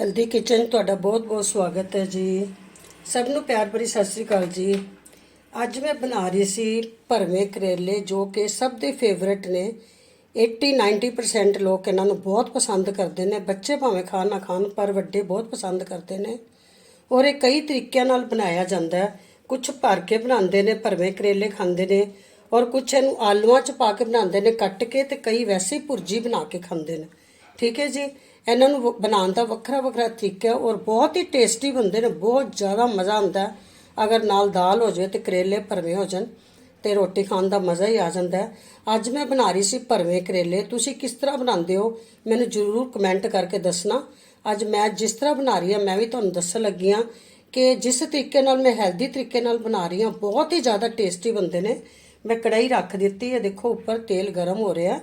Healthy kitchen ਤੁਹਾਡਾ ਬਹੁਤ-ਬਹੁਤ ਸਵਾਗਤ ਹੈ ਜੀ। ਸਭ ਨੂੰ ਪਿਆਰ ਭਰੀ ਸਤਿ ਸ੍ਰੀ ਅਕਾਲ ਜੀ। ਅੱਜ ਮੈਂ ਬਣਾ ਰਹੀ ਸੀ ਭਰਵੇਂ ਕਰੇਲੇ, ਜੋ ਕਿ ਸਭ ਦੇ ਫੇਵਰਿਟ ਨੇ। 80-90% ਲੋਕ ਇਹਨਾਂ ਨੂੰ ਬਹੁਤ ਪਸੰਦ ਕਰਦੇ ਨੇ। ਬੱਚੇ ਭਾਵੇਂ ਖਾਣ ਨਾ ਖਾਣ, ਪਰ ਵੱਡੇ ਬਹੁਤ ਪਸੰਦ ਕਰਦੇ ਨੇ। ਔਰ ਇਹ ਕਈ ਤਰੀਕਿਆਂ ਨਾਲ ਬਣਾਇਆ ਜਾਂਦਾ ਹੈ। ਕੁਝ ਭਰ ਕੇ ਬਣਾਉਂਦੇ ਨੇ, ਭਰਵੇਂ ਕਰੇਲੇ ਖਾਂਦੇ ਨੇ। ਔਰ ਕੁਝ ਇਹਨੂੰ ਆਲੂਆਂ 'ਚ ਪਾ ਕੇ ਬਣਾਉਂਦੇ ਨੇ, ਕੱਟ ਕੇ ਤੇ ਕਈ ਵੈਸੇ ਭੁਰਜੀ ਬਣਾ ਕੇ ਖਾਂਦੇ ਨੇ। ਠੀਕ ਹੈ ਜੀ? ਇਹਨਾਂ ਨੂੰ ਵ- ਬਣਾਉਣ ਦਾ ਵੱਖਰਾ ਵੱਖਰਾ ਤਰੀਕਾ ਹੈ ਔਰ ਬਹੁਤ ਹੀ ਟੇਸਟੀ ਬਣਦੇ ਨੇ, ਬਹੁਤ ਜ਼ਿਆਦਾ ਮਜ਼ਾ ਆਉਂਦਾ ਅਗਰ ਨਾਲ ਦਾਲ ਹੋ ਜਾਵੇ ਤੇ ਕਰੇਲੇ ਭਰਵੇਂ ਹੋ ਜਾਣ ਤੇ ਰੋਟੀ ਖਾਣ ਦਾ ਮਜ਼ਾ ਹੀ ਆ ਜਾਂਦਾ ਹੈ। ਅੱਜ ਮੈਂ ਬਣਾ ਰਹੀ ਸੀ ਭਰਵੇਂ ਕਰੇਲੇ। ਤੁਸੀਂ ਕਿਸ ਤਰ੍ਹਾਂ ਬਣਾਉਂਦੇ ਹੋ? ਮੈਨੂੰ ਜ਼ਰੂਰ ਕਮੈਂਟ ਕਰਕੇ ਦੱਸਣਾ। ਅੱਜ ਮੈਂ ਜਿਸ ਤਰ੍ਹਾਂ ਬਣਾ ਰਹੀ ਹਾਂ, ਮੈਂ ਵੀ ਤੁਹਾਨੂੰ ਦੱਸਣ ਲੱਗੀ ਹਾਂ ਕਿ ਜਿਸ ਤਰੀਕੇ ਨਾਲ ਮੈਂ ਹੈਲਦੀ ਤਰੀਕੇ ਨਾਲ ਬਣਾ ਰਹੀ ਹਾਂ, ਬਹੁਤ ਹੀ ਜ਼ਿਆਦਾ ਟੇਸਟੀ ਬਣਦੇ ਨੇ। ਮੈਂ ਕੜਾਈ ਰੱਖ ਦਿੱਤੀ ਹੈ। ਦੇਖੋ, ਉੱਪਰ ਤੇਲ ਗਰਮ ਹੋ ਰਿਹਾ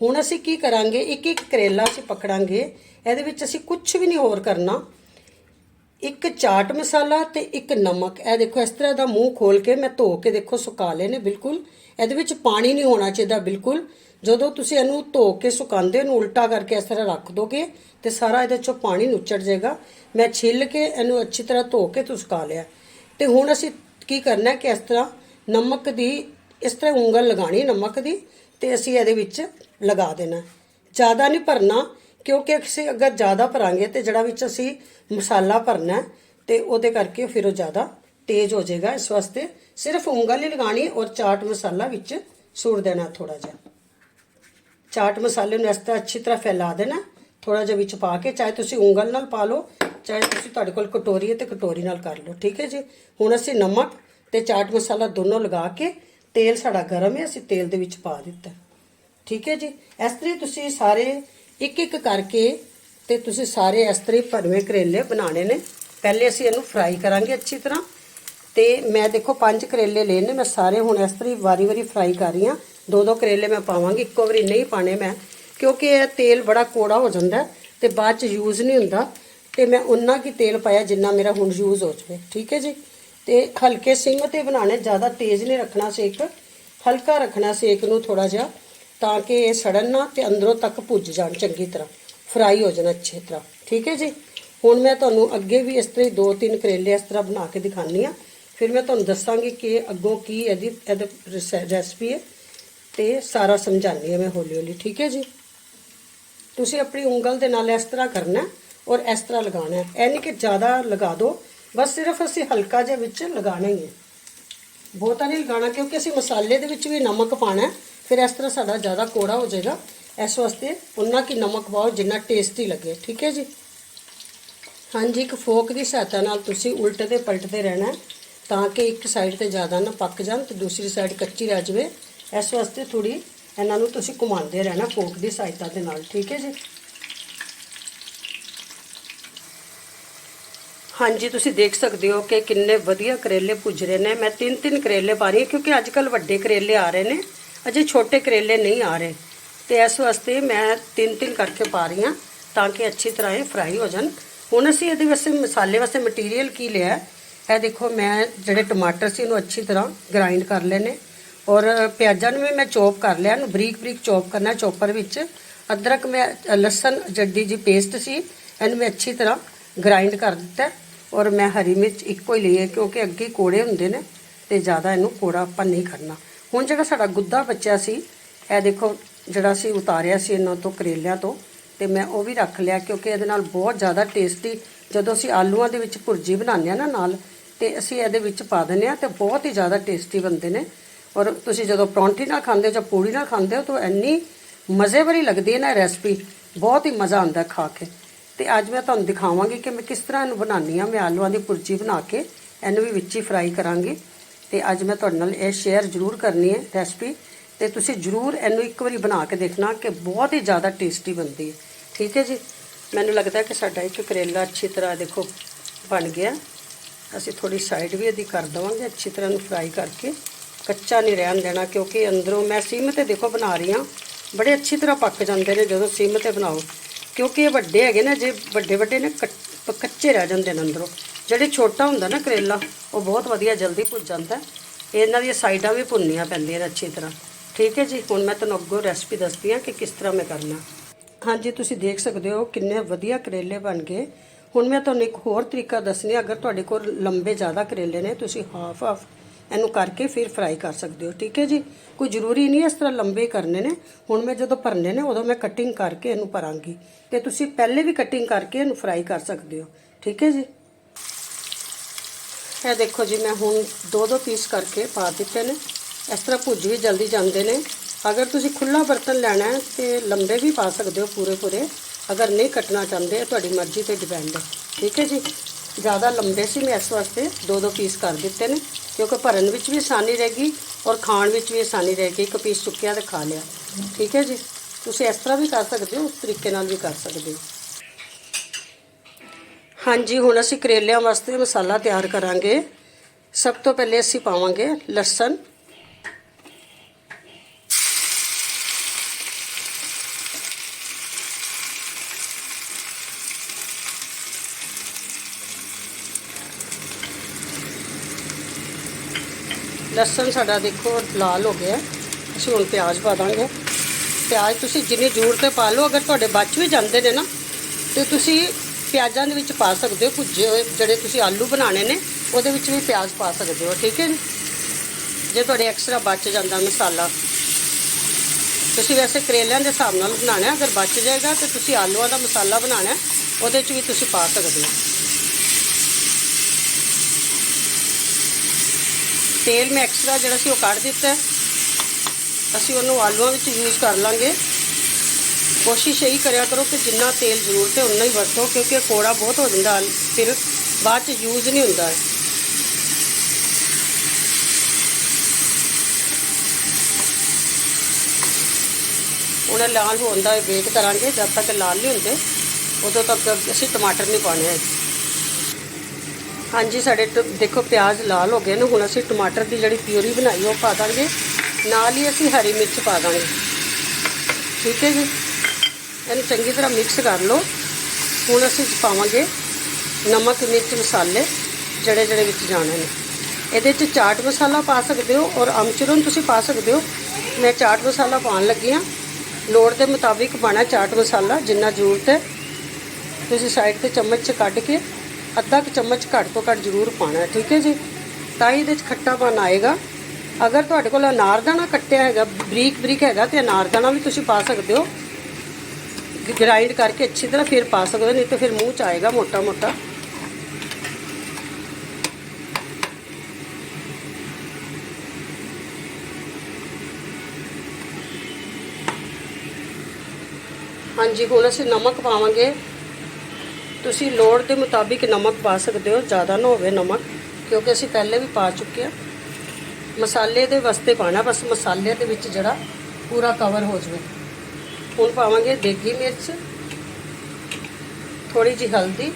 ਹੁਣ ਅਸੀਂ ਕੀ ਕਰਾਂਗੇ? ਇੱਕ ਇੱਕ ਕਰੇਲਾ ਅਸੀਂ ਪਕੜਾਂਗੇ। ਇਹਦੇ ਵਿੱਚ ਅਸੀਂ ਕੁਝ ਵੀ ਨਹੀਂ ਹੋਰ ਕਰਨਾ। ਇੱਕ ਚਾਟ ਮਸਾਲਾ ਤੇ ਇੱਕ ਨਮਕ। ਇਹ ਦੇਖੋ, ਇਸ ਤਰ੍ਹਾਂ ਦਾ ਮੂੰਹ ਖੋਲ ਕੇ ਮੈਂ ਧੋ ਕੇ ਦੇਖੋ, ਸੁਕਾ ਲਏ ਨੇ ਬਿਲਕੁਲ। ਇਹਦੇ ਵਿੱਚ ਪਾਣੀ ਨਹੀਂ ਹੋਣਾ ਚਾਹੀਦਾ ਬਿਲਕੁਲ। ਜਦੋਂ ਤੁਸੀਂ ਇਹਨੂੰ ਧੋ ਕੇ ਸੁਕਾਉਂਦੇ ਹੋ ਉਲਟਾ ਕਰਕੇ ਇਸ ਤਰ੍ਹਾਂ ਰੱਖ ਦੋਗੇ ਤੇ ਸਾਰਾ ਇਹਦੇ ਚੋਂ ਪਾਣੀ ਨੁੱਚੜ ਜਾਏਗਾ। ਮੈਂ ਛਿੱਲ ਕੇ ਇਹਨੂੰ ਅੱਛੀ ਤਰ੍ਹਾਂ ਧੋ ਕੇ ਤੇ ਸੁਕਾ ਲਿਆ। ਤੇ ਹੁਣ ਅਸੀਂ ਕੀ ਕਰਨਾ ਕਿ ਇਸ ਤਰ੍ਹਾਂ ਨਮਕ ਦੀ, ਇਸ ਤਰ੍ਹਾਂ ਉਂਗਲ ਲਗਾਣੀ ਨਮਕ ਦੀ ਤੇ ਅਸੀਂ ਇਹਦੇ ਵਿੱਚ ਲਗਾ ਦੇਣਾ। ਜ਼ਿਆਦਾ ਨਹੀਂ ਭਰਨਾ ਕਿਉਂਕਿ ਅਸੀਂ ਅਗਰ ਜ਼ਿਆਦਾ ਭਰਾਂਗੇ ਤੇ ਜਿਹੜਾ ਵਿੱਚ ਅਸੀਂ ਮਸਾਲਾ ਭਰਨਾ ਹੈ, ਤੇ ਉਹਦੇ ਕਰਕੇ ਫਿਰ ਉਹ ਜ਼ਿਆਦਾ ਤੇਜ਼ ਹੋ ਜਾਏਗਾ। ਇਸ ਵਾਸਤੇ ਸਿਰਫ ਉਂਗਲ ਹੀ ਲਗਾਣੀ ਔਰ ਚਾਟ ਮਸਾਲਾ ਵਿੱਚ ਸੁੱਟ ਦੇਣਾ ਥੋੜਾ ਜਿਹਾ। ਚਾਟ ਮਸਾਲੇ ਨੂੰ ਇਸ ਤਰ੍ਹਾਂ ਅੱਛੀ ਤਰ੍ਹਾਂ ਫੈਲਾ ਦੇਣਾ। ਥੋੜਾ ਜਿਹਾ ਵਿੱਚ ਪਾ ਕੇ ਚਾਹੇ ਤੁਸੀਂ ਉਂਗਲ ਨਾਲ ਪਾ ਲਓ ਚਾਹੇ ਤੁਸੀਂ ਤੁਹਾਡੇ ਕੋਲ ਕਟੋਰੀ ਹੈ ਤੇ ਕਟੋਰੀ ਨਾਲ ਕਰ ਲਓ। ਠੀਕ ਹੈ ਜੀ? ਹੁਣ ਅਸੀਂ ਨਮਕ ਤੇ ਚਾਟ ਮਸਾਲਾ ਦੋਨੋਂ ਲਗਾ ਕੇ ਤੇਲ ਸਾਡਾ ਗਰਮ ਹੈ ਅਸੀਂ ਤੇਲ ਦੇ ਵਿੱਚ ਪਾ ਦਿੱਤਾ। ਠੀਕ ਹੈ ਜੀ? ਇਸ ਤਰ੍ਹਾਂ ਹੀ ਤੁਸੀਂ ਸਾਰੇ ਇੱਕ ਇੱਕ ਕਰਕੇ ਤੇ ਤੁਸੀਂ ਸਾਰੇ ਇਸ ਤਰ੍ਹਾਂ ਹੀ ਭਰਵੇਂ ਕਰੇਲੇ ਬਣਾਣੇ ਨੇ। ਪਹਿਲੇ ਅਸੀਂ ਇਹਨੂੰ ਫਰਾਈ ਕਰਾਂਗੇ ਅੱਛੀ ਤਰ੍ਹਾਂ। ਤੇ ਮੈਂ ਦੇਖੋ ਪੰਜ ਕਰੇਲੇ ਲਏ ਨੇ, ਮੈਂ ਸਾਰੇ ਹੁਣ ਇਸ ਤਰ੍ਹਾਂ ਹੀ ਵਾਰੀ-ਵਾਰੀ ਫਰਾਈ ਕਰ ਰਹੀ ਹਾਂ। ਦੋ ਦੋ ਕਰੇਲੇ ਮੈਂ ਪਾਵਾਂਗੀ, ਇੱਕੋ ਵਾਰੀ ਨਹੀਂ ਪਾਣੇ ਮੈਂ, ਕਿਉਂਕਿ ਇਹ ਤੇਲ ਬੜਾ ਕੋੜਾ ਹੋ ਜਾਂਦਾ ਹੈ ਤੇ ਬਾਅਦ ਚ ਯੂਜ਼ ਨਹੀਂ ਹੁੰਦਾ। ਤੇ ਮੈਂ ਉਨਾ ਕੀ ਤੇਲ ਪਾਇਆ ਜਿੰਨਾ ਮੇਰਾ ਹੁਣ ਯੂਜ਼ ਹੋ ਜਾਵੇ। ਠੀਕ ਹੈ ਜੀ? ਤੇ ਹਲਕੇ ਸਿੰਮ ਤੇ ਬਣਾਣੇ ਜ਼ਿਆਦਾ ਤੇਜ਼ ਨਹੀਂ ਰੱਖਣਾ ਸੇਕ। ਹਲਕਾ ਰੱਖਣਾ ਸੇਕ ਨੂੰ ਥੋੜਾ ਜਿਹਾ। ਤਾਂ ਕਿ ਇਹ ਸੜਨ ਨਾ ਤੇ ਅੰਦਰੋਂ ਤੱਕ ਭੁੱਜ ਜਾਣ ਚੰਗੀ ਤਰ੍ਹਾਂ। ਫਰਾਈ ਹੋ ਜਾਣ ਅੱਛੇ ਤਰ੍ਹਾਂ। ਠੀਕ ਹੈ ਜੀ? ਹੁਣ ਮੈਂ ਤੁਹਾਨੂੰ ਅੱਗੇ ਵੀ ਇਸ ਤਰ੍ਹਾਂ ਹੀ ਦੋ ਤਿੰਨ ਕਰੇਲੇ ਇਸ ਤਰ੍ਹਾਂ ਬਣਾ ਕੇ ਦਿਖਾਉਂਦੀ ਆ ਫਿਰ ਮੈਂ ਤੁਹਾਨੂੰ ਦੱਸਾਂਗੀ ਕਿ ਅੱਗੋਂ ਕੀ ਇਹਦੀ ਇਹਦਾ ਰੈਸਪੀ ਹੈ ਤੇ ਸਾਰਾ ਸਮਝਾਉਂਦੀ ਹਾਂ ਮੈਂ ਹੌਲੀ ਹੌਲੀ ਠੀਕ ਹੈ ਜੀ? ਤੁਸੀਂ ਆਪਣੀ ਉਂਗਲ ਦੇ ਨਾਲ ਇਸ ਤਰ੍ਹਾਂ ਕਰਨਾ ਔਰ ਇਸ ਤਰ੍ਹਾਂ ਲਗਾਉਣਾ ਹੈ। ਇਹ ਨਹੀਂ ਕਿ ਜ਼ਿਆਦਾ ਲਗਾ ਦਿਓ ਬਸ ਸਿਰਫ ਅਸੀਂ ਹਲਕਾ ਜਿਹਾ ਵਿੱਚ ਲਗਾਣਾ ਹੀ ਹੈ। ਬਹੁਤਾ ਨਹੀਂ ਲਗਾਉਣਾ ਕਿਉਂਕਿ ਅਸੀਂ ਮਸਾਲੇ ਦੇ ਵਿੱਚ ਵੀ ਨਮਕ ਪਾਣਾ ਹੈ। ਫਿਰ ਇਸ ਤਰ੍ਹਾਂ ਸਾਡਾ ਜ਼ਿਆਦਾ ਕੋੜਾ ਹੋ ਜਾਏਗਾ। ਇਸ ਵਾਸਤੇ ਉਨਾ ਕੀ ਨਮਕ ਪਾਓ ਜਿੰਨਾ ਟੇਸਟੀ ਲੱਗੇ, ਠੀਕ ਹੈ ਜੀ? ਹਾਂਜੀ, ਇੱਕ ਫੋਕ ਦੀ ਸਹਾਇਤਾ ਨਾਲ ਤੁਸੀਂ ਉਲਟਦੇ ਪਲਟਦੇ ਰਹਿਣਾ ਤਾਂ ਕਿ ਇੱਕ ਸਾਈਡ ਤੇ ਜ਼ਿਆਦਾ ਨਾ ਪੱਕ ਜਾਣ ਤੇ ਦੂਸਰੀ ਸਾਈਡ ਕੱਚੀ ਰਹਿ ਜਾਵੇ। ਇਸ ਵਾਸਤੇ ਥੋੜੀ ਇਹਨਾਂ ਨੂੰ ਤੁਸੀਂ ਘੁਮਾਉਂਦੇ ਰਹਿਣਾ ਫੋਕ ਦੀ ਸਹਾਇਤਾ ਦੇ ਨਾਲ, ਠੀਕ ਹੈ ਜੀ? ਹਾਂਜੀ, ਤੁਸੀਂ ਦੇਖ ਸਕਦੇ ਹੋ ਕਿ ਕਿੰਨੇ ਵਧੀਆ ਕਰੇਲੇ ਪੁੱਜ ਰਹੇ ਨੇ। ਮੈਂ ਤਿੰਨ ਤਿੰਨ ਕਰੇਲੇ ਪਾ ਰਹੀ ਹਾਂ ਕਿਉਂਕਿ ਅੱਜ ਕੱਲ ਵੱਡੇ ਕਰੇਲੇ ਆ ਰਹੇ ਨੇ। ਅਜੇ ਛੋਟੇ ਕਰੇਲੇ ਨਹੀਂ ਆ ਰਹੇ। ਤੇ ਇਸ ਵਾਸਤੇ ਮੈਂ ਤਿੰਨ ਤਿੰਨ ਕਰਕੇ ਪਾ ਰਹੀ ਹਾਂ ਤਾਂ ਕਿ ਅੱਛੀ ਤਰ੍ਹਾਂ ਇਹ ਫਰਾਈ ਹੋ ਜਾਣ। ਹੁਣ ਅਸੀਂ ਇਹਦੇ ਵਾਸਤੇ ਮਸਾਲੇ ਵਾਸਤੇ ਮਟੀਰੀਅਲ ਕੀ ਲਿਆ ਇਹ ਦੇਖੋ, ਮੈਂ ਜਿਹੜੇ ਟਮਾਟਰ ਸੀ ਇਹਨੂੰ ਅੱਛੀ ਤਰ੍ਹਾਂ ਗ੍ਰਾਈਂਡ ਕਰ ਲਏ ਨੇ। ਔਰ ਪਿਆਜ਼ਾਂ ਨੂੰ ਵੀ ਮੈਂ ਚੌਪ ਕਰ ਲਿਆ, ਇਹਨੂੰ ਬਰੀਕ ਬਰੀਕ ਚੌਪ ਕਰਨਾ ਚੌਪਰ ਵਿੱਚ। ਅਦਰਕ ਮੈਂ, ਲਸਣ ਜੱਡੀ ਜੀ ਪੇਸਟ ਸੀ, ਇਹਨੂੰ ਮੈਂ ਅੱਛੀ ਤਰ੍ਹਾਂ ਗ੍ਰਾਈਂਡ ਕਰ ਦਿੱਤਾ ਔਰ ਮੈਂ ਹਰੀ ਮਿਰਚ ਇੱਕੋ ਹੀ ਲਈ ਹੈ ਕਿਉਂਕਿ ਅੱਗੇ ਕੋੜੇ ਹੁੰਦੇ ਨੇ ਤੇ ਜ਼ਿਆਦਾ ਇਹਨੂੰ ਕੋੜਾ ਆਪਾਂ ਨਹੀਂ ਕਰਨਾ। ਹੁਣ ਜਿਹੜਾ ਸਾਡਾ ਗੁੱਦਾ ਬਚਿਆ ਸੀ, ਇਹ ਦੇਖੋ ਜਿਹੜਾ ਸੀ ਉਤਾਰਿਆ ਸੀ ਇਹਨਾਂ ਤੋਂ ਕਰੇਲਿਆਂ ਤੋਂ, ਤੇ ਮੈਂ ਉਹ ਵੀ ਰੱਖ ਲਿਆ ਕਿਉਂਕਿ ਇਹਦੇ ਨਾਲ ਬਹੁਤ ਜ਼ਿਆਦਾ ਟੇਸਟੀ ਜਦੋਂ ਅਸੀਂ ਆਲੂਆਂ ਦੇ ਵਿੱਚ ਭੁਰਜੀ ਬਣਾਉਂਦੇ ਆ ਨਾ ਨਾਲ, ਤੇ ਅਸੀਂ ਇਹਦੇ ਵਿੱਚ ਪਾ ਦਿੰਦੇ ਆ ਤੇ ਬਹੁਤ ਹੀ ਜ਼ਿਆਦਾ ਟੇਸਟੀ ਬਣਦੇ ਨੇ। ਔਰ ਤੁਸੀਂ ਜਦੋਂ ਪਰੌਂਠੀ ਨਾਲ ਖਾਂਦੇ ਹੋ ਜਾਂ ਪੂੜੀ ਨਾਲ ਖਾਂਦੇ ਹੋ ਤਾਂ ਇੰਨੀ ਮਜ਼ੇ ਵਾਲੀ ਲੱਗਦੀ ਹੈ ਨਾ ਰੈਸਪੀ ਬਹੁਤ ਹੀ ਮਜ਼ਾ ਆਉਂਦਾ ਖਾ ਕੇ। ਤੇ ਅੱਜ ਮੈਂ ਤੁਹਾਨੂੰ ਦਿਖਾਵਾਂਗੀ ਕਿ ਮੈਂ ਕਿਸ ਤਰ੍ਹਾਂ ਇਹਨੂੰ ਬਣਾਉਂਦੀ ਆ ਮੈਂ ਆਲੂਆਂ ਦੀ ਭੁਰਜੀ ਬਣਾ ਕੇ ਇਹਨੂੰ ਵੀ ਵਿੱਚ ਹੀ ਫਰਾਈ ਕਰਾਂਗੀ। ਤੇ ਅੱਜ ਮੈਂ ਤੁਹਾਡੇ ਨਾਲ ਇਹ ਸ਼ੇਅਰ ਜ਼ਰੂਰ ਕਰਨੀ ਹੈ ਰੈਸਪੀ ਤੇ ਤੁਸੀਂ ਜ਼ਰੂਰ ਇਹਨੂੰ ਇੱਕ ਵਾਰੀ ਬਣਾ ਕੇ ਦੇਖਣਾ ਕਿ ਬਹੁਤ ਹੀ ਜ਼ਿਆਦਾ ਟੇਸਟੀ ਬਣਦੀ ਹੈ। ਠੀਕ ਹੈ ਜੀ? ਮੈਨੂੰ ਲੱਗਦਾ ਕਿ ਸਾਡਾ ਇੱਕ ਕਰੇਲਾ ਅੱਛੀ ਤਰ੍ਹਾਂ ਦੇਖੋ ਬਣ ਗਿਆ। ਅਸੀਂ ਥੋੜੀ ਸਾਈਡ ਵੀ ਇਹਦੀ ਕਰ ਦਵਾਂਗੇ, ਅੱਛੀ ਤਰ੍ਹਾਂ ਨੂੰ ਫਰਾਈ ਕਰਕੇ। ਕੱਚਾ ਨਹੀਂ ਰਹਿਣ ਦੇਣਾ ਕਿਉਂਕਿ ਅੰਦਰੋਂ ਮੈਂ ਸਿਮ ਤੇ ਦੇਖੋ ਬਣਾ ਰਹੀ ਹਾਂ। ਬੜੇ ਅੱਛੀ ਤਰ੍ਹਾਂ ਪੱਕ ਜਾਂਦੇ ਨੇ ਜਦੋਂ ਸਿਮ ਤੇ ਬਣਾਓ। ਕਿਉਂਕਿ ਇਹ ਵੱਡੇ ਹੈਗੇ ਨੇ, ਜੇ ਵੱਡੇ ਵੱਡੇ ਨੇ ਕੱਚੇ ਰਹਿ ਜਾਂਦੇ ਨੇ ਅੰਦਰੋਂ। ਜਿਹੜੇ ਛੋਟਾ ਹੁੰਦਾ ਨਾ ਕਰੇਲਾ, ਉਹ ਬਹੁਤ ਵਧੀਆ ਜਲਦੀ ਭੁੱਜ ਜਾਂਦਾ ਇਹਨਾਂ ਦੀਆਂ ਸਾਈਡਾਂ ਵੀ ਭੁੰਨੀਆਂ ਪੈਂਦੀਆਂ ਨੇ ਅੱਛੀ ਤਰ੍ਹਾਂ। ਠੀਕ ਹੈ ਜੀ, ਹੁਣ ਮੈਂ ਤੁਹਾਨੂੰ ਅੱਗੋਂ ਰੈਸਪੀ ਦੱਸਦੀ ਹਾਂ ਕਿ ਕਿਸ ਤਰ੍ਹਾਂ ਮੈਂ ਕਰਨਾ। ਹਾਂਜੀ, ਤੁਸੀਂ ਦੇਖ ਸਕਦੇ ਹੋ ਕਿੰਨੇ ਵਧੀਆ ਕਰੇਲੇ ਬਣ ਗਏ। ਹੁਣ ਮੈਂ ਤੁਹਾਨੂੰ ਇੱਕ ਹੋਰ ਤਰੀਕਾ ਦੱਸਣੀ ਅਗਰ ਤੁਹਾਡੇ ਕੋਲ ਲੰਬੇ ਜ਼ਿਆਦਾ ਕਰੇਲੇ ਨੇ, ਤੁਸੀਂ ਹਾਫ ਹਾਫ ਇਹਨੂੰ ਕਰਕੇ ਫਿਰ ਫਰਾਈ ਕਰ ਸਕਦੇ ਹੋ। ਠੀਕ ਹੈ ਜੀ, ਕੋਈ ਜ਼ਰੂਰੀ ਨਹੀਂ ਇਸ ਤਰ੍ਹਾਂ ਲੰਬੇ ਕਰਨੇ ਨੇ। ਹੁਣ ਮੈਂ ਜਦੋਂ ਭਰਨੇ ਨੇ, ਉਦੋਂ ਮੈਂ ਕਟਿੰਗ ਕਰਕੇ ਇਹਨੂੰ ਭਰਾਂਗੀ। ਤੇ ਤੁਸੀਂ ਪਹਿਲੇ ਵੀ ਕਟਿੰਗ ਕਰਕੇ ਇਹਨੂੰ ਫਰਾਈ ਕਰ ਸਕਦੇ ਹੋ। ਠੀਕ ਹੈ ਜੀ। ਇਹ ਦੇਖੋ ਜੀ, ਮੈਂ ਹੁਣ ਦੋ ਦੋ ਪੀਸ ਕਰਕੇ ਪਾ ਦਿੱਤੇ ਨੇ। ਇਸ ਤਰ੍ਹਾਂ ਭੁੱਜ ਵੀ ਜਲਦੀ ਜਾਂਦੇ ਨੇ। ਅਗਰ ਤੁਸੀਂ ਖੁੱਲਾ ਬਰਤਨ ਲੈਣਾ ਹੈ ਤੇ ਲੰਬੇ ਵੀ ਪਾ ਸਕਦੇ ਹੋ ਪੂਰੇ ਪੂਰੇ ਅਗਰ ਨਹੀਂ ਕੱਟਣਾ ਚਾਹੁੰਦੇ ਤੁਹਾਡੀ ਮਰਜ਼ੀ ਤੇ ਡਿਪੈਂਡ ਹੈ। ਠੀਕ ਹੈ ਜੀ? ਜ਼ਿਆਦਾ ਲੰਬੇ ਸੀ ਮੈਂ ਇਸ ਵਾਸਤੇ ਦੋ ਦੋ ਪੀਸ ਕਰ ਦਿੱਤੇ ਨੇ, ਕਿਉਂਕਿ ਭਰਨ ਵਿੱਚ ਵੀ ਆਸਾਨੀ ਰਹੇਗੀ ਔਰ ਖਾਣ ਵਿੱਚ ਵੀ ਆਸਾਨੀ ਰਹੇਗੀ ਇੱਕ ਪੀਸ ਚੁੱਕਿਆ ਤੇ ਖਾ ਲਿਆ। ਠੀਕ ਹੈ ਜੀ? ਤੁਸੀਂ ਇਸ ਤਰ੍ਹਾਂ ਵੀ ਕਰ ਸਕਦੇ ਹੋ, ਉਸ ਤਰੀਕੇ ਨਾਲ ਵੀ ਕਰ ਸਕਦੇ ਹੋ। ਹਾਂਜੀ, ਹੁਣ ਅਸੀਂ ਕਰੇਲਿਆਂ ਵਾਸਤੇ ਮਸਾਲਾ ਤਿਆਰ ਕਰਾਂਗੇ। ਸਭ ਤੋਂ ਪਹਿਲੇ ਅਸੀਂ ਪਾਵਾਂਗੇ ਲਸਣ। ਲਸਣ ਸਾਡਾ ਦੇਖੋ ਲਾਲ ਹੋ ਗਿਆ। ਅਸੀਂ ਹੁਣ ਪਿਆਜ਼ ਪਾ ਦਾਂਗੇ। ਪਿਆਜ਼ ਤੁਸੀਂ ਜਿੰਨੀ ਜ਼ਰੂਰਤ ਹੈ ਪਾ ਲਓ, ਅਗਰ ਤੁਹਾਡੇ ਬਚ ਵੀ ਜਾਂਦੇ ਨੇ ਨਾ, ਤੇ ਤੁਸੀਂ ਪਿਆਜ਼ਾਂ ਦੇ ਵਿੱਚ ਪਾ ਸਕਦੇ ਹੋ, ਭੁੱਜੇ ਹੋਏ ਜਿਹੜੇ ਤੁਸੀਂ ਆਲੂ ਬਣਾਣੇ ਨੇ, ਉਹਦੇ ਵਿੱਚ ਵੀ ਪਿਆਜ਼ ਪਾ ਸਕਦੇ ਹੋ, ਠੀਕ ਹੈ ਜੀ? ਜੇ ਤੁਹਾਡੇ ਐਕਸਟਰਾ ਬਚ ਜਾਂਦਾ ਮਸਾਲਾ। ਤੁਸੀਂ ਵੈਸੇ ਕਰੇਲਿਆਂ ਦੇ ਹਿਸਾਬ ਨਾਲ ਬਣਾਉਣਾ ਅਗਰ ਬਚ ਜਾਏਗਾ ਤੇ ਤੁਸੀਂ ਆਲੂਆਂ ਦਾ ਮਸਾਲਾ ਬਣਾਉਣਾ ਉਹਦੇ 'ਚ ਵੀ ਤੁਸੀਂ ਪਾ ਸਕਦੇ ਹੋ। ਤੇਲ ਮੈਂ ਐਕਸਟਰਾ ਜਿਹੜਾ ਸੀ ਉਹ ਕੱਢ ਦਿੱਤਾ ਅਸੀਂ ਉਹਨੂੰ ਆਲੂਆਂ ਵਿੱਚ ਯੂਜ਼ ਕਰ ਲਾਂਗੇ। ਕੋਸ਼ਿਸ਼ ਇਹੀ ਕਰਿਆ ਕਰੋ ਕਿ ਜਿੰਨਾ ਤੇਲ ਜ਼ਰੂਰਤ ਹੈ ਉਨਾ ਹੀ ਵਰਤੋ, ਕਿਉਂਕਿ ਇਹ ਕੋੜਾ ਬਹੁਤ ਹੋ ਜਾਂਦਾ, ਫਿਰ ਬਾਅਦ ਚ ਯੂਜ਼ ਨਹੀਂ ਹੁੰਦਾ। ਹੈ। ਉਹਨਾਂ ਲਾਲ ਹੋਣ ਦਾ ਵੇਟ ਕਰਾਂਗੇ, ਜਦ ਤੱਕ ਲਾਲ ਨਹੀਂ ਹੁੰਦੇ, ਉਦੋਂ ਤੱਕ ਅਸੀਂ ਟਮਾਟਰ ਨਹੀਂ ਪਾਉਣੇ ਹੈ ਹਾਂਜੀ, ਸਾਡੇ ਟ- ਦੇਖੋ ਪਿਆਜ਼ ਲਾਲ ਹੋ ਗਏ ਨੇ, ਹੁਣ ਅਸੀਂ ਟਮਾਟਰ ਦੀ ਜਿਹੜੀ ਪਿਊਰੀ ਬਣਾਈ ਉਹ ਪਾ ਦਾਂਗੇ। ਨਾਲ ਹੀ ਅਸੀਂ ਹਰੀ ਮਿਰਚ ਪਾ ਦਾਂਗੇ। ਠੀਕ ਹੈ ਜੀ? ਇਹਨੂੰ ਚੰਗੀ ਤਰ੍ਹਾਂ ਮਿਕਸ ਕਰ ਲਓ। ਹੁਣ ਅਸੀਂ ਪਾਵਾਂਗੇ ਨਮਕ, ਮਿਰਚ, ਮਸਾਲੇ, ਜਿਹੜੇ ਜਿਹੜੇ ਵਿੱਚ ਜਾਣੇ ਨੇ। ਇਹਦੇ 'ਚ ਚਾਟ ਮਸਾਲਾ ਪਾ ਸਕਦੇ ਹੋ ਔਰ ਅਮਚੂਰਨ ਤੁਸੀਂ ਪਾ ਸਕਦੇ ਹੋ। ਮੈਂ ਚਾਟ ਮਸਾਲਾ ਪਾਉਣ ਲੱਗੀ ਹਾਂ। ਲੋੜ ਦੇ ਮੁਤਾਬਿਕ ਪਾਣਾ ਚਾਟ ਮਸਾਲਾ, ਜਿੰਨਾ ਜ਼ਰੂਰਤ ਹੈ। ਤੁਸੀਂ ਸਾਈਡ ਤੇ ਚਮਚ 'ਚ ਕੱਢ ਕੇ ਅੱਧਾ ਕੁ ਚਮਚ ਘੱਟ ਤੋਂ ਘੱਟ ਜ਼ਰੂਰ ਪਾਣਾ ਠੀਕ ਹੈ ਜੀ? ਤਾਂ ਹੀ ਇਹਦੇ 'ਚ ਖੱਟਾਪਨ ਆਏਗਾ। ਅਗਰ ਤੁਹਾਡੇ ਕੋਲ ਅਨਾਰਦਾਨਾ ਕੱਟਿਆ ਹੈਗਾ ਬਰੀਕ ਬਰੀਕ ਹੈਗਾ ਤੇ ਅਨਾਰਦਾਣਾ ਵੀ ਤੁਸੀਂ ਪਾ ਸਕਦੇ ਹੋ। ਗ੍ਰਾਈਂਡ ਕਰਕੇ ਅੱਛੀ ਤਰ੍ਹਾਂ ਫਿਰ ਪਾ ਸਕਦੇ ਹੋ, ਨਹੀਂ ਤਾਂ ਫਿਰ ਮੂੰਹ 'ਚ ਆਏਗਾ ਮੋਟਾ ਮੋਟਾ। ਹਾਂਜੀ, ਹੁਣ ਅਸੀਂ ਨਮਕ ਪਾਵਾਂਗੇ। ਤੁਸੀਂ ਲੋੜ ਦੇ ਮੁਤਾਬਿਕ ਨਮਕ ਪਾ ਸਕਦੇ ਹੋ, ਜ਼ਿਆਦਾ ਨਾ ਹੋਵੇ ਨਮਕ, ਕਿਉਂਕਿ ਅਸੀਂ ਪਹਿਲੇ ਵੀ ਪਾ ਚੁੱਕੇ ਹਾਂ। ਮਸਾਲੇ ਦੇ ਵਾਸਤੇ ਪਾਣਾ ਬਸ ਮਸਾਲੇ ਦੇ ਵਿੱਚ ਜਿਹੜਾ ਪੂਰਾ ਕਵਰ ਹੋ ਜਾਵੇ। ਹੁਣ ਪਾਵਾਂਗੇ ਦੇਗੀ ਮਿਰਚ ਥੋੜੀ ਜਿਹੀ ਹਲਦੀ,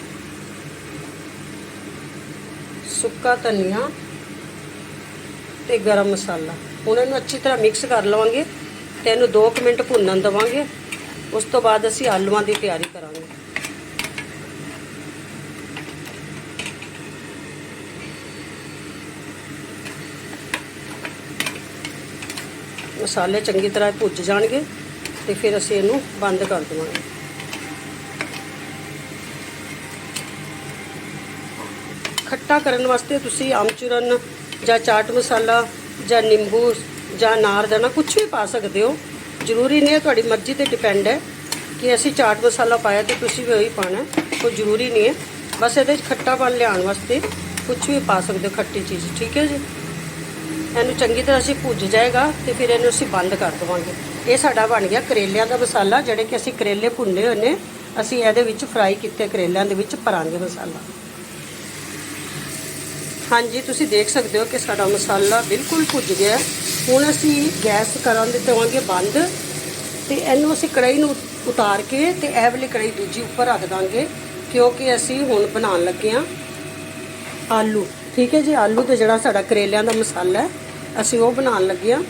ਸੁੱਕਾ ਧਨੀਆ ਤੇ ਗਰਮ ਮਸਾਲਾ। ਹੁਣ ਇਹਨੂੰ ਅੱਛੀ ਤਰ੍ਹਾਂ ਮਿਕਸ ਕਰ ਲਵਾਂਗੇ ਤੇ ਇਹਨੂੰ 2 ਮਿੰਟ ਭੁੰਨਣ ਦਵਾਂਗੇ। ਉਸ ਤੋਂ ਬਾਅਦ ਅਸੀਂ ਆਲੂਆਂ ਦੀ ਤਿਆਰੀ ਕਰਾਂਗੇ। ਮਸਾਲੇ ਚੰਗੀ ਤਰ੍ਹਾਂ ਭੁੱਜ ਜਾਣਗੇ। ਤੇ ਫਿਰ ਅਸੀਂ ਇਹਨੂੰ ਬੰਦ ਕਰ ਦੇਵਾਂਗੇ। ਖੱਟਾ ਕਰਨ ਵਾਸਤੇ ਤੁਸੀਂ ਆਮਚੂਰਨ ਜਾਂ ਚਾਟ ਮਸਾਲਾ ਜਾਂ ਨਿੰਬੂ ਜਾਂ ਨਾਰਦਾਨਾ ਕੁਝ ਵੀ ਪਾ ਸਕਦੇ ਹੋ। ਜ਼ਰੂਰੀ ਨਹੀਂ ਹੈ ਤੁਹਾਡੀ ਮਰਜ਼ੀ ਤੇ ਡਿਪੈਂਡ ਹੈ ਕਿ ਅਸੀਂ ਚਾਟ ਮਸਾਲਾ ਪਾਇਆ ਤੇ ਤੁਸੀਂ ਵੀ ਉਹੀ ਪਾਣਾ ਕੋਈ ਜ਼ਰੂਰੀ ਨਹੀਂ ਹੈ। ਬਸ ਇਹਦੇ ਵਿੱਚ ਖੱਟਾਪਨ ਲਿਆਉਣ ਵਾਸਤੇ ਕੁਝ ਵੀ ਪਾ ਸਕਦੇ ਹੋ, ਖੱਟੀ ਚੀਜ਼, ਠੀਕ ਹੈ ਜੀ? ਇਹਨੂੰ ਚੰਗੀ ਤਰ੍ਹਾਂ ਅਸੀਂ ਭੁੱਜ ਜਾਏਗਾ ਤੇ ਫਿਰ ਇਹਨੂੰ ਅਸੀਂ ਬੰਦ ਕਰ ਦੇਵਾਂਗੇ। ਇਹ ਸਾਡਾ ਬਣ ਗਿਆ ਕਰੇਲਿਆਂ ਦਾ ਮਸਾਲਾ, ਜਿਹੜੇ ਕਿ ਅਸੀਂ ਕਰੇਲੇ ਭੁੰਨੇ ਹੋਏ ਨੇ, ਅਸੀਂ ਇਹਦੇ ਵਿੱਚ ਫਰਾਈ ਕੀਤੇ ਕਰੇਲਿਆਂ ਦੇ ਵਿੱਚ ਭਰਾਂਗੇ ਮਸਾਲਾ। ਹਾਂਜੀ, ਤੁਸੀਂ ਦੇਖ ਸਕਦੇ ਹੋ ਕਿ ਸਾਡਾ ਮਸਾਲਾ ਬਿਲਕੁਲ ਭੁੱਜ ਗਿਆ ਹੁਣ ਅਸੀਂ ਗੈਸ ਕਰਨ ਦੇ ਦੇਵਾਂਗੇ ਬੰਦ ਤੇ ਇਹਨੂੰ ਅਸੀਂ ਕੜਾਈ ਨੂੰ ਉਤਾਰ ਕੇ ਤੇ ਇਹ ਵਾਲੀ ਕੜਾਈ ਦੂਜੀ ਉੱਪਰ ਰੱਖ ਦਾਂਗੇ, ਕਿਉਂਕਿ ਅਸੀਂ ਹੁਣ ਬਣਾਉਣ ਲੱਗੇ ਹਾਂ ਆਲੂ। ਠੀਕ ਹੈ ਜੀ, ਆਲੂ ਤੇ ਜਿਹੜਾ ਸਾਡਾ ਕਰੇਲਿਆਂ ਦਾ ਮਸਾਲਾ ਹੈ ਅਸੀਂ ਉਹ ਬਣਾਉਣ ਲੱਗੇ ਹਾਂ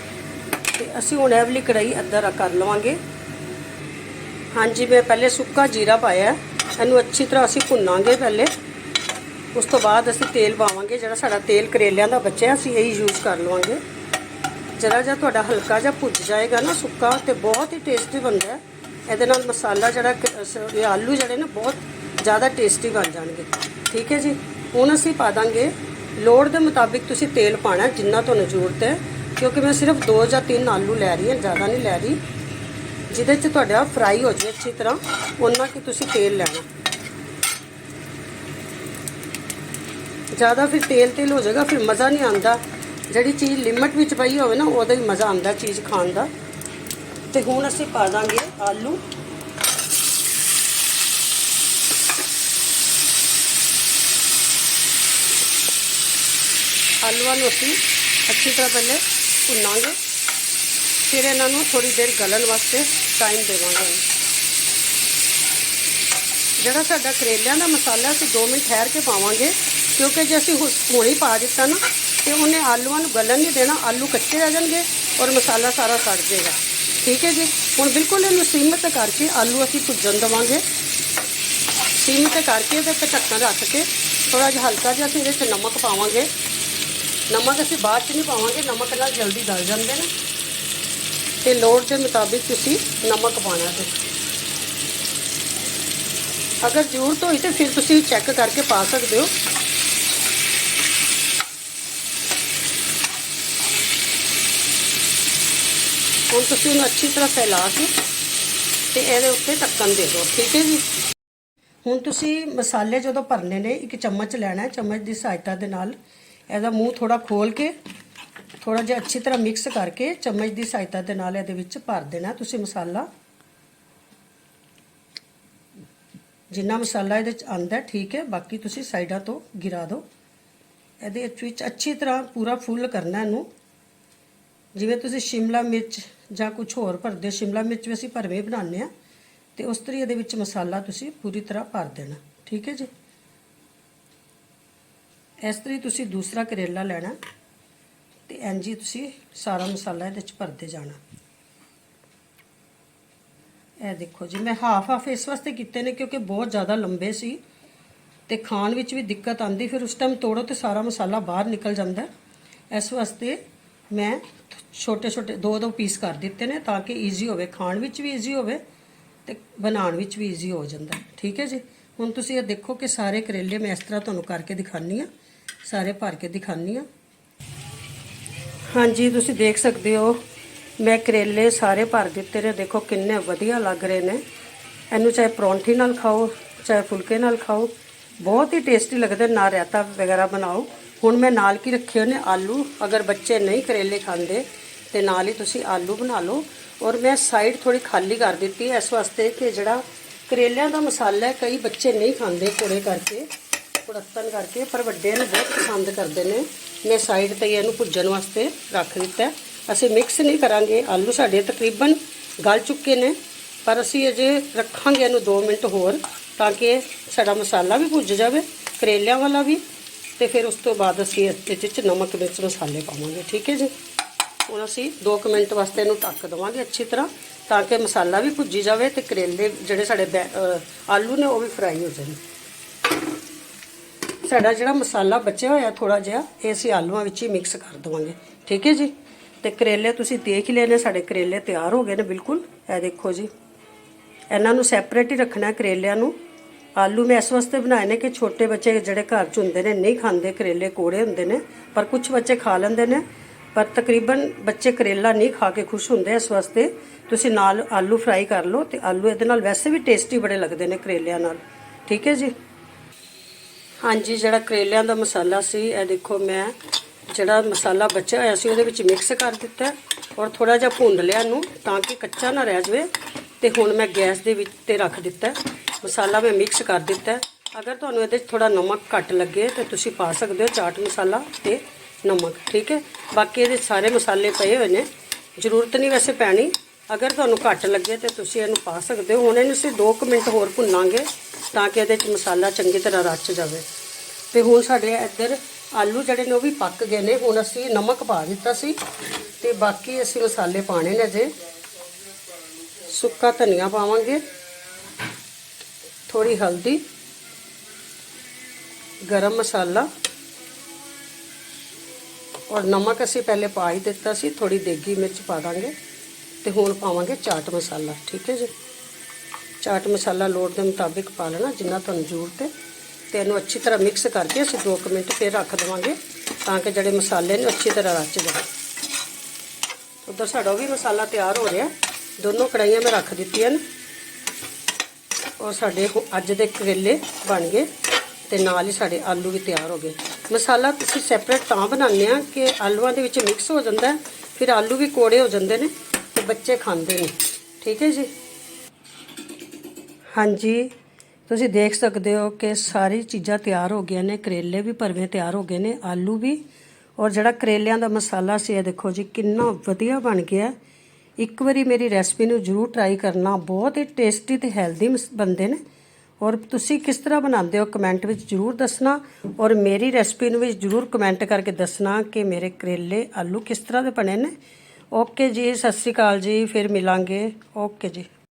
ਤੇ ਅਸੀਂ ਹੁਣ ਇਹ ਵਾਲੀ ਕੜਾਈ ਅੱਧਾ ਕਰ ਲਵਾਂਗੇ। ਹਾਂਜੀ, ਮੈਂ ਪਹਿਲੇ ਸੁੱਕਾ ਜੀਰਾ ਪਾਇਆ। ਇਹਨੂੰ ਅੱਛੀ ਤਰ੍ਹਾਂ ਅਸੀਂ ਭੁੰਨਾਂਗੇ ਪਹਿਲੇ। ਉਸ ਤੋਂ ਬਾਅਦ ਅਸੀਂ ਤੇਲ ਪਾਵਾਂਗੇ, ਜਿਹੜਾ ਸਾਡਾ ਤੇਲ ਕਰੇਲਿਆਂ ਦਾ ਬਚਿਆ, ਅਸੀਂ ਇਹੀ ਯੂਜ਼ ਕਰ ਲਵਾਂਗੇ। ਜਰਾ ਜਿਹਾ ਤੁਹਾਡਾ ਹਲਕਾ ਜਿਹਾ ਭੁੱਜ ਜਾਏਗਾ ਨਾ ਸੁੱਕਾ ਤੇ ਬਹੁਤ ਹੀ ਟੇਸਟੀ ਬਣਦਾ ਇਹਦੇ ਨਾਲ ਮਸਾਲਾ ਜਿਹੜਾ ਇਹ ਆਲੂ ਜਿਹੜੇ ਨਾ ਬਹੁਤ ਜ਼ਿਆਦਾ ਟੇਸਟੀ ਬਣ ਜਾਣਗੇ। ਠੀਕ ਹੈ ਜੀ? ਹੁਣ ਅਸੀਂ ਪਾ ਦਾਂਗੇ ਲੋੜ ਦੇ ਮੁਤਾਬਿਕ ਤੁਸੀਂ ਤੇਲ ਪਾਣਾ ਜਿੰਨਾ ਤੁਹਾਨੂੰ ਜ਼ਰੂਰਤ ਹੈ, ਕਿਉਂਕਿ ਮੈਂ ਸਿਰਫ 2 ਜਾਂ 3 ਆਲੂ ਲੈ ਰਹੀ ਹਾਂ, ਜ਼ਿਆਦਾ ਨਹੀਂ ਲੈ ਰਹੀ, ਜਿਹਦੇ 'ਚ ਤੁਹਾਡਾ ਫਰਾਈ ਹੋ ਜਾਵੇ ਅੱਛੀ ਤਰ੍ਹਾਂ ਉਹਨਾਂ ਕਿ ਤੁਸੀਂ ਤੇਲ ਲੈਣਾ। ਜ਼ਿਆਦਾ ਫਿਰ ਤੇਲ ਤੇਲ ਹੋ ਜਾਏਗਾ, ਫਿਰ ਮਜ਼ਾ ਨਹੀਂ ਆਉਂਦਾ। ਜਿਹੜੀ ਚੀਜ਼ ਲਿਮਟ ਵਿੱਚ ਪਈ ਹੋਵੇ ਨਾ, ਉਹਦਾ ਹੀ ਮਜ਼ਾ ਆਉਂਦਾ ਚੀਜ਼ ਖਾਣ ਦਾ। ਤੇ ਹੁਣ ਅਸੀਂ ਪਾ ਦਾਂਗੇ ਆਲੂ। ਆਲੂਆਂ ਨੂੰ ਅਸੀਂ ਅੱਛੀ ਤਰ੍ਹਾਂ ਪਹਿਲੇ ਭੁੰਨਾਂਗੇ। ਫਿਰ ਇਹਨਾਂ ਨੂੰ ਥੋੜੀ ਦੇਰ ਗਲਣ ਵਾਸਤੇ ਟਾਈਮ ਦੇਵਾਂਗੇ ਜਿਹੜਾ ਸਾਡਾ ਕਰੇਲਿਆਂ ਦਾ ਮਸਾਲਾ ਅਸੀਂ 2 ਮਿੰਟ ਠਹਿਰ ਕੇ ਪਾਵਾਂਗੇ, ਕਿਉਂਕਿ ਜੇ ਅਸੀਂ ਹੁ- ਹੁਣੇ ਪਾ ਦਿੱਤਾ ਨਾ, ਤੇ ਉਹਨੇ ਆਲੂਆਂ ਨੂੰ ਗਲਣ ਨਹੀਂ ਦੇਣਾ, ਆਲੂ ਕੱਚੇ ਰਹਿ ਜਾਣਗੇ ਔਰ ਮਸਾਲਾ ਸਾਰਾ ਸੜ ਜਾਏਗਾ। ਠੀਕ ਹੈ ਜੀ? ਹੁਣ ਬਿਲਕੁਲ ਇਹਨੂੰ ਸਿਮ ਤੇ ਕਰਕੇ ਆਲੂ ਅਸੀਂ ਭੁੱਜਣ ਦੇਵਾਂਗੇ। ਸਿਮ ਤੇ ਕਰਕੇ ਤੇ ਉੱਤੇ ਢੱਕਣ ਰੱਖ ਕੇ ਥੋੜਾ ਜਿਹਾ ਹਲਕਾ ਜਿਹਾ ਅਸੀਂ ਇਹਦੇ 'ਚ ਨਮਕ ਪਾਵਾਂਗੇ। ਨਮਕ ਅਸੀਂ ਬਾਅਦ 'ਚ ਨਹੀਂ ਪਾਵਾਂਗੇ, ਨਮਕ ਨਾਲ ਜਲਦੀ ਗਲ ਜਾਂਦੇ ਨੇ। ਤੇ ਲੋੜ ਦੇ ਮੁਤਾਬਿਕ ਤੁਸੀਂ ਨਮਕ ਪਾਣਾ ਤੇ। ਅਗਰ ਜ਼ਰੂਰਤ ਹੋਈ ਤੇ ਫਿਰ ਤੁਸੀਂ ਚੈੱਕ ਕਰਕੇ ਪਾ ਸਕਦੇ ਹੋ। ਹੁਣ ਤੁਸੀਂ ਇਹਨੂੰ ਅੱਛੀ ਤਰ੍ਹਾਂ ਫੈਲਾ ਕੇ ਤੇ ਇਹਦੇ ਉੱਤੇ ਢੱਕਣ ਦੇ ਦਿਓ, ਠੀਕ ਹੈ ਜੀ? ਹੁਣ ਤੁਸੀਂ ਮਸਾਲੇ ਜਦੋਂ ਭਰਨੇ ਨੇ, ਇੱਕ ਚਮਚ ਲੈਣਾ ਚਮਚ ਦੀ ਸਹਾਇਤਾ ਦੇ ਨਾਲ। ਇਹਦਾ ਮੂੰਹ ਥੋੜਾ ਖੋਲ ਕੇ ਥੋੜਾ ਜਿਹਾ ਅੱਛੀ ਤਰ੍ਹਾਂ ਮਿਕਸ ਕਰਕੇ ਚਮਚ ਦੀ ਸਹਾਇਤਾ ਦੇ ਨਾਲ ਇਹਦੇ ਵਿੱਚ ਭਰ ਦੇਣਾ ਤੁਸੀਂ ਮਸਾਲਾ। ਜਿੰਨਾ ਮਸਾਲਾ ਇਹਦੇ ਚ ਆਂਦਾ ਠੀਕ ਹੈ ਬਾਕੀ ਤੁਸੀਂ ਸਾਈਡਾਂ ਤੋਂ ਗਿਰਾ ਦਿਓ। ਇਹਦੇ ਵਿੱਚ ਅੱਛੀ ਤਰ੍ਹਾਂ ਪੂਰਾ ਫੁੱਲ ਕਰਨਾ ਇਹਨੂੰ। ਜਿਵੇਂ ਤੁਸੀਂ ਸ਼ਿਮਲਾ ਮਿਰਚ ਜਾਂ ਕੁਝ ਹੋਰ ਭਰਦੇ ਹੋ, ਸ਼ਿਮਲਾ ਮਿਰਚ ਵੀ ਅਸੀਂ ਭਰਵੇਂ ਬਣਾਉਂਦੇ ਆ ਤੇ ਉਸ ਤਰੀ ਇਹਦੇ ਵਿੱਚ ਮਸਾਲਾ ਤੁਸੀਂ ਪੂਰੀ ਤਰ੍ਹਾਂ ਭਰ ਦੇਣਾ ਠੀਕ ਹੈ ਜੀ। ਇਸ ਤਰੀ ਤੁਸੀਂ ਦੂਸਰਾ ਕਰੇਲਾ ਲੈਣਾ ਤੇ ਇੰਜ ਹੀ ਤੁਸੀਂ ਸਾਰਾ ਮਸਾਲਾ ਇਹਦੇ ਵਿੱਚ ਭਰਦੇ ਜਾਣਾ। ਇਹ ਦੇਖੋ ਜੀ, ਮੈਂ ਹਾਫ ਹਾਫ ਇਸ ਵਾਸਤੇ ਕੀਤੇ ਨੇ ਕਿਉਂਕਿ ਬਹੁਤ ਜ਼ਿਆਦਾ ਲੰਬੇ ਸੀ ਤੇ ਖਾਣ ਵਿੱਚ ਵੀ ਦਿੱਕਤ ਆਂਦੀ ਫਿਰ ਉਸ ਟਾਈਮ ਤੋੜੋ ਤੇ ਸਾਰਾ ਮਸਾਲਾ ਬਾਹਰ ਨਿਕਲ ਜਾਂਦਾ। ਇਸ ਵਾਸਤੇ ਮੈਂ ਛੋਟੇ ਛੋਟੇ ਦੋ ਦੋ ਪੀਸ ਕਰ ਦਿੱਤੇ ਨੇ ਤਾਂ ਕਿ ਈਜ਼ੀ ਹੋਵੇ, ਖਾਣ ਵਿੱਚ ਵੀ ਈਜ਼ੀ ਹੋਵੇ ਤੇ ਬਣਾਉਣ ਵਿੱਚ ਵੀ ਈਜ਼ੀ ਹੋ ਜਾਂਦਾ। ਠੀਕ ਹੈ ਜੀ? ਹੁਣ ਤੁਸੀਂ ਇਹ ਦੇਖੋ ਕਿ ਸਾਰੇ ਕਰੇਲੇ ਮੈਂ ਇਸ ਤਰ੍ਹਾਂ ਤੁਹਾਨੂੰ ਕਰਕੇ ਦਿਖਾਨੀ ਆ ਸਾਰੇ ਭਰ ਕੇ ਦਿਖਾਨੀ ਆ। ਹਾਂਜੀ, ਤੁਸੀਂ ਦੇਖ ਸਕਦੇ ਹੋ, ਮੈਂ ਕਰੇਲੇ ਸਾਰੇ ਭਰ ਦਿੱਤੇ ਨੇ, ਦੇਖੋ ਕਿੰਨੇ ਵਧੀਆ ਲੱਗ ਰਹੇ ਨੇ। ਇਹਨੂੰ ਚਾਹੇ ਪਰੌਂਠੀ ਨਾਲ ਖਾਓ, ਚਾਹੇ ਫੁਲਕੇ ਨਾਲ ਖਾਓ, ਬਹੁਤ ਹੀ ਟੇਸਟੀ ਲੱਗਦੇ ਨਾ ਰਾਇਤਾ ਵਗੈਰਾ ਬਣਾਓ। ਹੁਣ ਮੈਂ ਨਾਲ ਕੀ ਰੱਖੇ ਹੋਏ ਨੇ, ਆਲੂ। ਅਗਰ ਬੱਚੇ ਨਹੀਂ ਕਰੇਲੇ ਖਾਂਦੇ, ਤੇ ਨਾਲ ਹੀ ਤੁਸੀਂ ਆਲੂ ਬਣਾ ਲਓ। ਔਰ ਮੈਂ ਸਾਈਡ ਥੋੜੀ ਖਾਲੀ ਕਰ ਦਿੱਤੀ ਇਸ ਵਾਸਤੇ ਕਿ ਜਿਹੜਾ ਕਰੇਲਿਆਂ ਦਾ ਮਸਾਲਾ ਹੈ, ਕਈ ਬੱਚੇ ਨਹੀਂ ਖਾਂਦੇ ਕੋੜੇ ਕਰਕੇ। ਕੁੜੱਤਨ ਕਰਕੇ, ਪਰ ਵੱਡੇ ਨੂੰ ਬਹੁਤ ਪਸੰਦ ਕਰਦੇ ਨੇ। ਮੈਂ ਸਾਈਡ ਤੇ ਹੀ ਇਹਨੂੰ ਭੁੱਜਣ ਵਾਸਤੇ ਰੱਖ ਦਿੱਤਾ। ਅਸੀਂ ਮਿਕਸ ਨਹੀਂ ਕਰਾਂਗੇ। ਆਲੂ ਸਾਡੇ ਤਕਰੀਬਨ ਗਲ ਚੁੱਕੇ ਨੇ। ਪਰ ਅਸੀਂ ਅਜੇ ਰੱਖਾਂਗੇ ਇਹਨੂੰ 2 ਮਿੰਟ ਹੋਰ, ਤਾਂ ਕਿ ਸਾਡਾ ਮਸਾਲਾ ਵੀ ਭੁੱਜ ਜਾਵੇ, ਕਰੇਲਿਆਂ ਵਾਲਾ ਵੀ। ਤੇ ਫਿਰ ਉਸ ਤੋਂ ਬਾਅਦ ਅਸੀਂ ਇਹਦੇ ਵਿੱਚ ਨਮਕ, ਮਿਰਚ, ਮਸਾਲੇ ਪਾਵਾਂਗੇ। ਠੀਕ ਹੈ ਜੀ? ਹੁਣ ਅਸੀਂ 2 ਮਿੰਟ ਵਾਸਤੇ ਇਹਨੂੰ ਢੱਕ ਦੇਵਾਂਗੇ ਅੱਛੀ ਤਰ੍ਹਾਂ, ਤਾਂ ਕਿ ਮਸਾਲਾ ਵੀ ਭੁੱਜੀ ਜਾਵੇ ਤੇ ਕਰੇਲੇ ਜਿਹੜੇ ਸਾਡੇ ਬੈ- ਆਲੂ ਨੇ, ਉਹ ਵੀ ਫਰਾਈ ਹੋ ਜਾਣ। ਸਾਡਾ ਜਿਹੜਾ ਮਸਾਲਾ ਬਚਿਆ ਹੋਇਆ ਥੋੜਾ ਜਿਹਾ, ਇਹ ਅਸੀਂ ਆਲੂਆਂ ਵਿੱਚ ਹੀ ਮਿਕਸ ਕਰ ਦਵਾਂਗੇ। ਠੀਕ ਹੈ ਜੀ? ਤੇ ਕਰੇਲੇ ਤੁਸੀਂ ਦੇਖ ਹੀ ਲੈਣੇ, ਸਾਡੇ ਕਰੇਲੇ ਤਿਆਰ ਹੋ ਗਏ ਨੇ ਬਿਲਕੁਲ। ਇਹ ਦੇਖੋ ਜੀ। ਇਹਨਾਂ ਨੂੰ ਸੈਪਰੇਟ ਹੀ ਰੱਖਣਾ ਕਰੇਲਿਆਂ ਨੂੰ। ਆਲੂ ਮੈਂ ਇਸ ਵਾਸਤੇ ਬਣਾਏ ਨੇ ਕਿ ਛੋਟੇ ਬੱਚੇ ਜਿਹੜੇ ਘਰ 'ਚ ਹੁੰਦੇ ਨੇ, ਨਹੀਂ ਖਾਂਦੇ ਕਰੇਲੇ, ਕੋੜੇ ਹੁੰਦੇ ਨੇ, ਪਰ ਕੁਝ ਬੱਚੇ ਖਾ ਲੈਂਦੇ ਨੇ। ਪਰ ਤਕਰੀਬਨ ਬੱਚੇ ਕਰੇਲਾ ਨਹੀਂ ਖਾ ਕੇ ਖੁਸ਼ ਹੁੰਦੇ ਇਸ ਵਾਸਤੇ। ਤੁਸੀਂ ਨਾਲ ਆਲੂ ਫਰਾਈ ਕਰ ਲਓ ਤੇ ਆਲੂ ਇਹਦੇ ਨਾਲ ਵੈਸੇ ਵੀ ਟੇਸਟੀ ਬੜੇ ਲੱਗਦੇ ਨੇ ਕਰੇਲਿਆਂ ਨਾਲ। ਠੀਕ ਹੈ ਜੀ? ਹਾਂਜੀ, ਜਿਹੜਾ ਕਰੇਲਿਆਂ ਦਾ ਮਸਾਲਾ ਸੀ, ਇਹ ਦੇਖੋ ਮੈਂ ਜਿਹੜਾ ਮਸਾਲਾ ਬਚਿਆ ਹੋਇਆ ਸੀ, ਉਹਦੇ ਵਿੱਚ ਮਿਕਸ ਕਰ ਦਿੱਤਾ ਔਰ ਥੋੜਾ ਜਿਹਾ ਭੁੰਨ ਲਿਆ ਇਹਨੂੰ ਤਾਂ ਕਿ ਕੱਚਾ ਨਾ ਰਹਿ ਜਾਵੇ ਤੇ ਹੁਣ ਮੈਂ ਗੈਸ ਦੇ ਵਿੱਚ ਤੇ ਰੱਖ ਦਿੱਤਾ। ਮਸਾਲਾ ਮੈਂ ਮਿਕਸ ਕਰ ਦਿੱਤਾ। ਅਗਰ ਤੁਹਾਨੂੰ ਇਹਦੇ 'ਚ ਥੋੜਾ ਨਮਕ ਘੱਟ ਲੱਗੇ ਤੇ ਤੁਸੀਂ ਪਾ ਸਕਦੇ ਹੋ ਚਾਟ ਮਸਾਲਾ ਤੇ ਨਮਕ, ਠੀਕ ਹੈ? ਬਾਕੀ ਇਹਦੇ ਸਾਰੇ ਮਸਾਲੇ ਪਏ ਹੋਏ ਨੇ। ਜ਼ਰੂਰਤ ਨਹੀਂ ਵੈਸੇ ਪੈਣੀ। ਅਗਰ ਤੁਹਾਨੂੰ ਘੱਟ ਲੱਗੇ ਤੇ ਤੁਸੀਂ ਇਹਨੂੰ ਪਾ ਸਕਦੇ ਹੋ। ਹੁਣ ਇਹਨੂੰ ਅਸੀਂ 2 ਮਿੰਟ ਹੋਰ ਭੁੰਨਾਂਗੇ। ਤਾਂ ਕਿ ਇਹਦੇ 'ਚ ਮਸਾਲਾ ਚੰਗੀ ਤਰ੍ਹਾਂ ਰਚ ਜਾਵੇ। ਤੇ ਹੁਣ ਸਾਡੇ ਇੱਧਰ ਆਲੂ ਜਿਹੜੇ ਨੇ ਉਹ ਵੀ ਪੱਕ ਗਏ ਨੇ। ਹੁਣ ਅਸੀਂ ਨਮਕ ਪਾ ਦਿੱਤਾ ਸੀ ਤੇ ਬਾਕੀ ਅਸੀਂ ਮਸਾਲੇ ਪਾਣੇ ਨੇ ਜੇ ਸੁੱਕਾ ਧਨੀਆ ਪਾਵਾਂਗੇ। ਥੋੜੀ ਹਲਦੀ। ਗਰਮ ਮਸਾਲਾ। ਔਰ ਨਮਕ ਅਸੀਂ ਪਹਿਲੇ ਪਾ ਹੀ ਦਿੱਤਾ ਸੀ। ਥੋੜੀ ਦੇਗੀ ਮਿਰਚ ਪਾ ਦਾਂਗੇ। ਤੇ ਹੁਣ ਪਾਵਾਂਗੇ ਚਾਟ ਮਸਾਲਾ। ਠੀਕ ਹੈ ਜੀ? ਚਾਟ ਮਸਾਲਾ ਲੋੜ ਦੇ ਮੁਤਾਬਿਕ ਪਾ ਲੈਣਾ, ਜਿੰਨਾ ਤੁਹਾਨੂੰ ਜ਼ਰੂਰਤ ਹੈ। ਤੇ ਇਹਨੂੰ ਅੱਛੀ ਤਰ੍ਹਾਂ ਮਿਕਸ ਕਰਕੇ ਅਸੀਂ 2 ਮਿੰਟ ਫਿਰ ਰੱਖ ਦੇਵਾਂਗੇ, ਤਾਂ ਕਿ ਜਿਹੜੇ ਮਸਾਲੇ ਨੇ ਅੱਛੀ ਤਰ੍ਹਾਂ ਰਚ ਜਾਣ। ਉਧਰ ਸਾਡਾ ਉਹ ਵੀ ਮਸਾਲਾ ਤਿਆਰ ਹੋ ਰਿਹਾ। ਦੋਨੋਂ ਕੜਾਈਆਂ ਮੈਂ ਰੱਖ ਦਿੱਤੀਆਂ ਨੇ। ਔਰ ਸਾਡੇ ਕੋ- ਅੱਜ ਦੇ ਕਰੇਲੇ ਬਣ ਗਏ ਤੇ ਨਾਲ ਹੀ ਸਾਡੇ ਆਲੂ ਵੀ ਤਿਆਰ ਹੋ ਗਏ। ਮਸਾਲਾ ਤੁਸੀਂ ਸੈਪਰੇਟ ਤਾਂ ਬਣਾਉਂਦੇ ਆ ਕਿ ਆਲੂਆਂ ਦੇ ਵਿੱਚ ਮਿਕਸ ਹੋ ਜਾਂਦਾ ਫਿਰ ਆਲੂ ਵੀ ਕੋੜੇ ਹੋ ਜਾਂਦੇ ਨੇ ਤੇ ਬੱਚੇ ਖਾਂਦੇ ਨੇ ਠੀਕ ਹੈ ਜੀ? ਹਾਂਜੀ। ਤੁਸੀਂ ਦੇਖ ਸਕਦੇ ਹੋ ਕਿ ਸਾਰੀ ਚੀਜ਼ਾਂ ਤਿਆਰ ਹੋ ਗਈਆਂ ਨੇ, ਕਰੇਲੇ ਵੀ ਭਰਵੇਂ ਤਿਆਰ ਹੋ ਗਏ ਨੇ, ਆਲੂ ਵੀ। ਔਰ ਜਿਹੜਾ ਕਰੇਲਿਆਂ ਦਾ ਮਸਾਲਾ ਸੀ, ਇਹ ਦੇਖੋ ਜੀ, ਕਿੰਨਾ ਵਧੀਆ ਬਣ ਗਿਆ। ਇੱਕ ਵਾਰੀ ਮੇਰੀ ਰੈਸਪੀ ਨੂੰ ਜਰੂਰ ਟਰਾਈ ਕਰਨਾ, ਬਹੁਤ ਹੀ ਟੇਸਟੀ ਤੇ ਹੈਲਦੀ ਬਣਦੇ ਨੇ। ਔਰ ਤੁਸੀਂ ਕਿਸ ਤਰ੍ਹਾਂ ਬਣਾਉਂਦੇ ਹੋ ਕਮੈਂਟ ਵਿੱਚ ਜਰੂਰ ਦੱਸਣਾ। ਔਰ ਮੇਰੀ ਰੈਸਪੀ ਨੂੰ ਵੀ ਜਰੂਰ ਕਮੈਂਟ ਕਰਕੇ ਦੱਸਣਾ ਕਿ ਮੇਰੇ ਕਰੇਲੇ, ਆਲੂ ਕਿਸ ਤਰ੍ਹਾਂ ਦੇ ਬਣੇ ਨੇ। ਓਕੇ ਜੀ, ਸਤਿ ਸ਼੍ਰੀ ਅਕਾਲ ਜੀ, ਫਿਰ ਮਿਲਾਂਗੇ। ਓਕੇ ਜੀ।